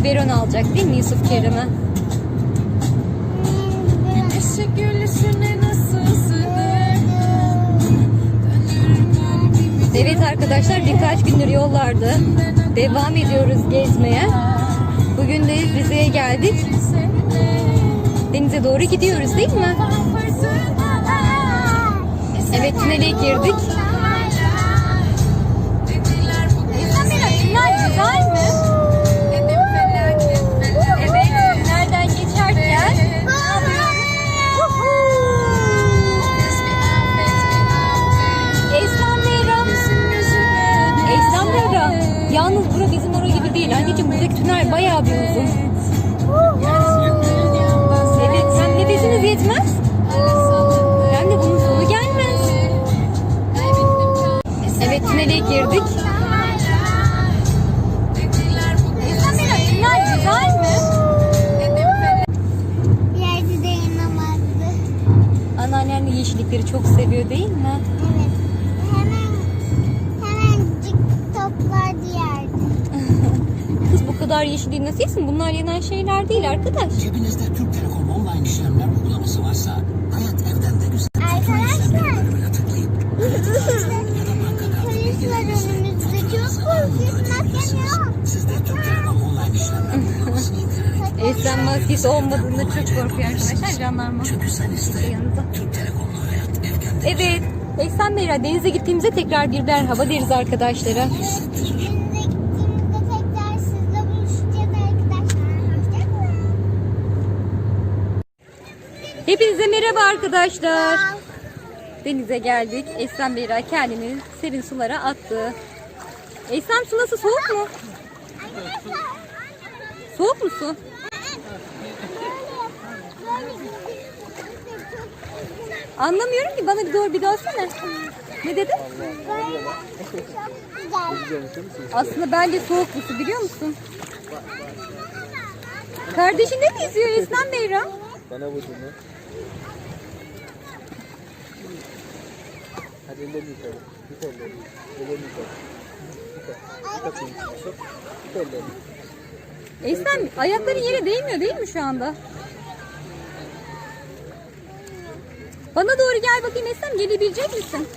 Biberon alacak değil mi Yusuf Kerem'e? Güneşe gülüşüne Evet arkadaşlar birkaç gündür yollarda devam ediyoruz gezmeye. Bugün de Rize'ye geldik. Denize doğru gidiyoruz değil mi? Evet tünele girdik. Bayağı bir uzun. Evet sen ne desiniz yetmez. Hem de bunun sonu gelmez. Evet tünele girdik. Anneannen de yeşillikleri çok seviyor değil mi? Evet. Kadar yeşilliği nasıl yesin? Bunlar yenen şeyler değil arkadaş. Cebinizde Türk Telekom online işlemler uygulaması varsa hayat evden de güzel. Arkadaşlar. Bölümüne tıklayıp ya da banka kartı. Çok korkuyorum. Maskem yok. siz de Türk Telekom online işlemler uygulamasını indirerek Esen maskesi olmadığında çok korkuyor arkadaşlar. Jandarma çünkü sen iste. Türk Telekom'la hayat evden de Evet. Esen Meyra denize gittiğimizde tekrar bir merhaba deriz arkadaşlara. Denize gittiğimizde tekrar sizle buluşacağız arkadaşlar. Hoşçakalın. Hepinize merhaba arkadaşlar. Denize geldik. Esen Meyra kendini serin sulara attı. Esen su nasıl soğuk mu? Soğuk mu su? Anlamıyorum ki bana bir doğru bir dönsene. Ne dedin? Aslında bence soğuk bu su biliyor musun? Kardeşin de mi yüzüyor Esnem Meyra? Bana vurdun mu? Hadi ellerini yukarı. Tut ellerini. Ellerini yukarı. Tut. Tut atayım. Tut. Tut ellerini. Esnem ayakların yere değmiyor değil mi şu anda? Bana doğru gel bakayım Esnem gelebilecek misin?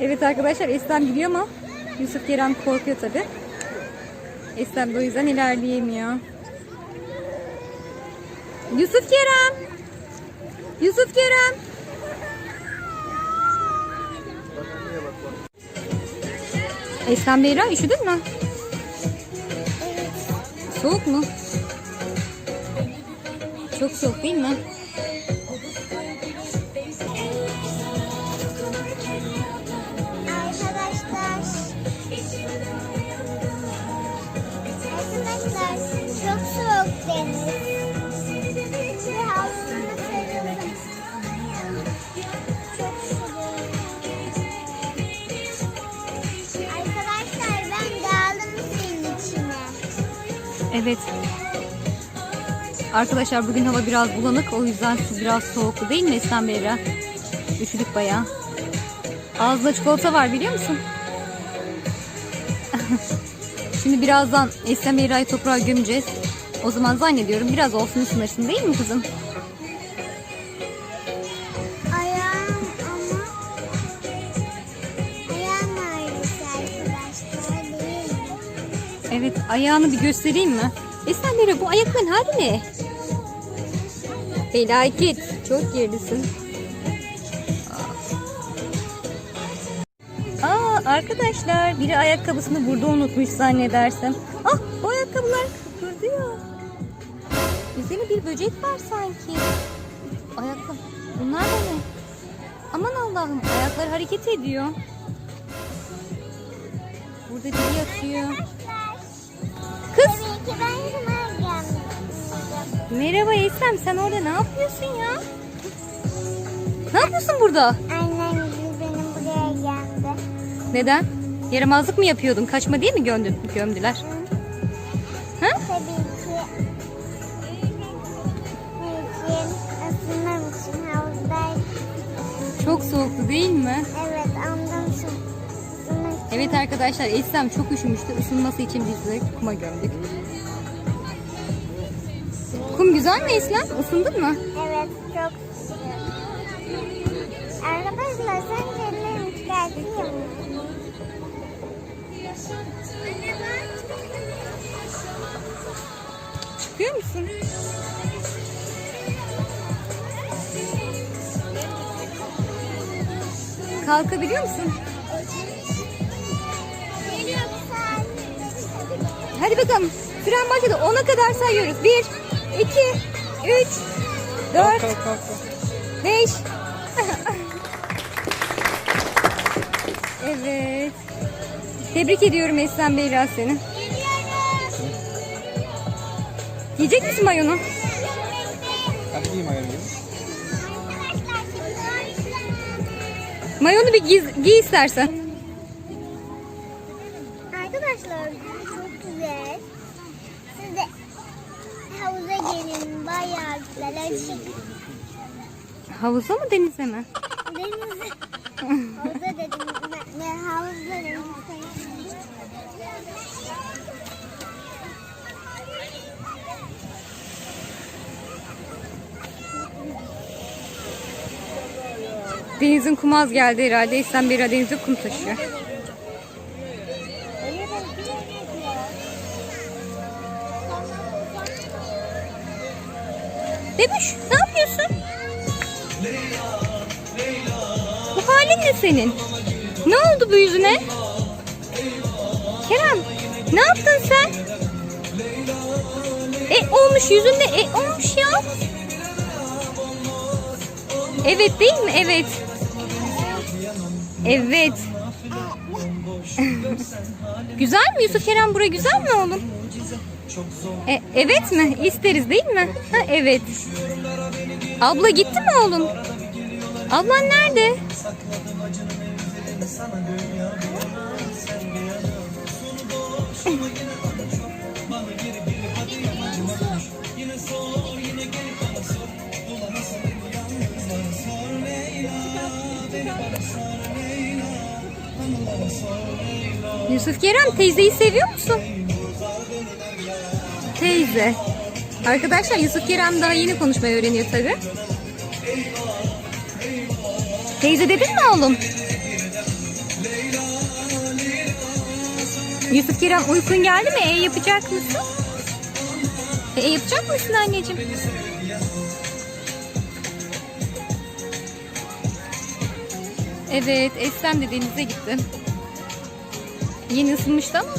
Evet arkadaşlar Eslem gidiyor ama Yusuf Kerem korkuyor tabi. Eslem de o yüzden ilerleyemiyor. Yusuf Kerem! Yusuf Kerem! Eslem Beyra üşüdün mü? Soğuk mu? Çok soğuk değil mi? Çok soğuk deniz. Bir havlusunu sarıldım. Çok soğuk. Arkadaşlar ben daldım suyun içine. Evet. Arkadaşlar bugün hava biraz bulanık. O yüzden su biraz soğuktu değil mi Esnem Beyra? Üşüdük bayağı. Ağzında çikolata var biliyor musun? Şimdi birazdan Esnem Beyra'yı toprağa gömeceğiz. O zaman zannediyorum biraz olsun ısınırsın değil mi kızım? Ayağım ama ayağım ağrısı arkadaşlar değil mi? Evet ayağını bir göstereyim mi? Esnem Beyra bu ayakların hali ne? Felaket. Çok gerisin. Arkadaşlar biri ayakkabısını burada unutmuş zannedersem. Ah bu ayakkabılar kıpırdıyor. Üzerinde bir böcek var sanki. Ayakkabı. Bunlar da ne? Aman Allah'ım ayaklar hareket ediyor. Burada biri yatıyor. Kız. Merhaba Eslem sen orada ne yapıyorsun ya? Ne yapıyorsun burada? Neden? Yaramazlık mı yapıyordun? Kaçma diye mi gömdü, gömdüler? Ha? Tabii ki ısınmam için havuzdaydım. Çok soğuktu değil mi? Evet ondan sonra Evet arkadaşlar Eslem çok üşümüştü. Isınması için biz de kuma gömdük. Kum güzel mi Eslem? Isındın mı? Evet çok sıcak. Arkadaşlar sen ellerimi çıkartıyor musun? Çıkıyor musun? Kalkabiliyor musun? Hadi bakalım. Süren başladı. 10'a kadar sayıyoruz. 1, 2, 3, 4, Kalk kalk kalk. 5. evet. Tebrik ediyorum Eslem Beyra seni. Yiyecek misin mayonu? Hadi giy mayonu giy. Mayonu bir giy, giy istersen. Arkadaşlar çok güzel. Siz de havuza gelin bayağı güzel. Açık Havuza mı denize mi? denize. havuza dedim. Ne, ne havuzda dedim. Denizin kumu az geldi herhalde. Beyra denize kum taşıyor. Bebuş ne yapıyorsun? Bu halin ne senin? Ne oldu bu yüzüne? Kerem ne yaptın sen? E olmuş yüzünde e olmuş ya. Evet değil mi? Evet. Evet. güzel mi Yusuf Kerem bura güzel mi oğlum? E, evet mi? İsteriz değil mi? Ha, evet. Abla gitti mi oğlum? Ablan nerede? Yusuf Kerem teyzeyi seviyor musun? Teyze. Arkadaşlar Yusuf Kerem daha yeni konuşmayı öğreniyor tabi. Teyze dedin mi oğlum? Yusuf Kerem uykun geldi mi? E yapacak mısın? E yapacak mısın anneciğim? Evet, Eslem de denize gitti. Yeni ısınmıştı ama